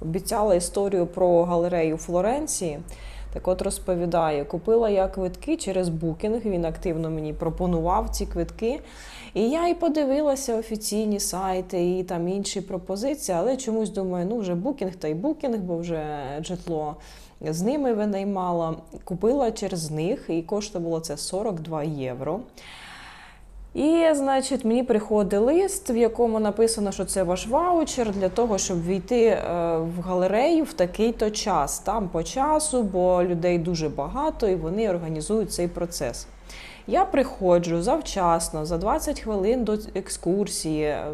обіцяла історію про галерею Флоренції. Так от розповідаю, купила я квитки через букінг. Він активно мені пропонував ці квитки. І я і подивилася офіційні сайти і там інші пропозиції, але чомусь думаю, ну вже букінг та й букінг, бо вже житло з ними винаймала. Купила через них і коштувало це 42 євро. І, значить, мені приходить лист, в якому написано, що це ваш ваучер для того, щоб війти е, в галерею в такий-то час. Там по часу, бо людей дуже багато і вони організують цей процес. Я приходжу завчасно, за 20 хвилин до екскурсії, е,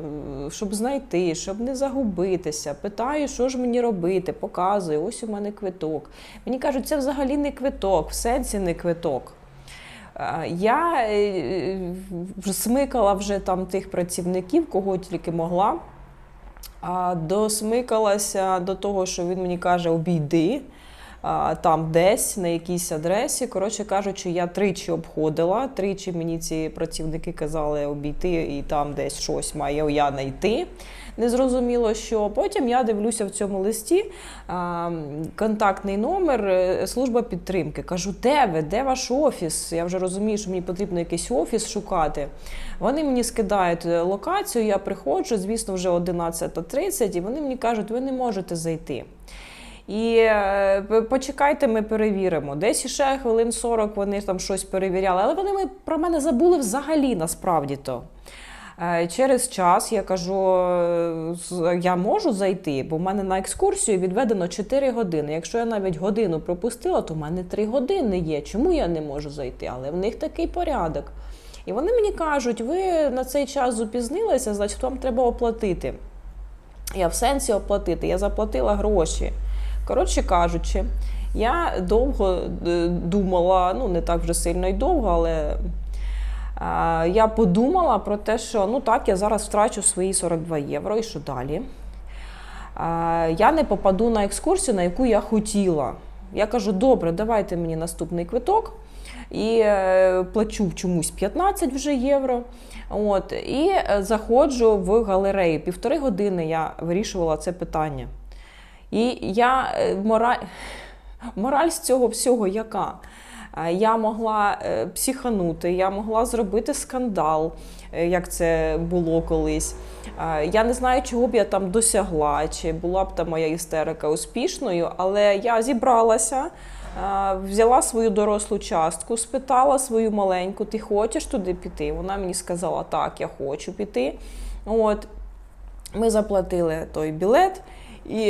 щоб знайти, щоб не загубитися. Питаю, що ж мені робити, показую, ось у мене квиток. Мені кажуть, це взагалі не квиток, в сенсі не квиток. Е, Я е, смикала вже там тих працівників, кого тільки могла. Досмикалася до того, що він мені каже, обійди там десь на якійсь адресі. Коротше кажучи, я тричі обходила, тричі мені ці працівники казали обійти і там десь щось маю я знайти. Незрозуміло, що потім я дивлюся в цьому листі контактний номер, е, служба підтримки. Кажу, де ви? Де ваш офіс? Я вже розумію, що мені потрібно якийсь офіс шукати. Вони мені скидають е, локацію, я приходжу, звісно, вже 11.30, і вони мені кажуть, ви не можете зайти. І е, почекайте, ми перевіримо. Десь ще хвилин 40 вони там щось перевіряли, але вони про мене забули взагалі насправді то. Е, Через час я кажу, е, я можу зайти, бо в мене на екскурсію відведено 4 години. Якщо я навіть годину пропустила, то в мене 3 години є. Чому я не можу зайти? Але в них такий порядок. І вони мені кажуть, ви на цей час зупізнилися, значить вам треба оплатити. Я в сенсі оплатити, я заплатила гроші. Коротше кажучи, я довго е, думала, ну не так вже сильно й довго, але я подумала про те, що ну так, я зараз втрачу свої 42 євро, і що далі? Я не попаду на екскурсію, на яку я хотіла. Я кажу, добре, давайте мені наступний квиток. І е, плачу чомусь 15 вже євро. От, і е, заходжу в галерею. Півтори години я вирішувала це питання. І я е, мораль, мораль з цього всього яка? Е, Я могла е, психанути, я могла зробити скандал, як це було колись. Я не знаю, чого б я там досягла, чи була б та моя істерика успішною, але я зібралася, взяла свою дорослу частку, спитала свою маленьку, ти хочеш туди піти? Вона мені сказала, так, я хочу піти. От, ми заплатили той білет.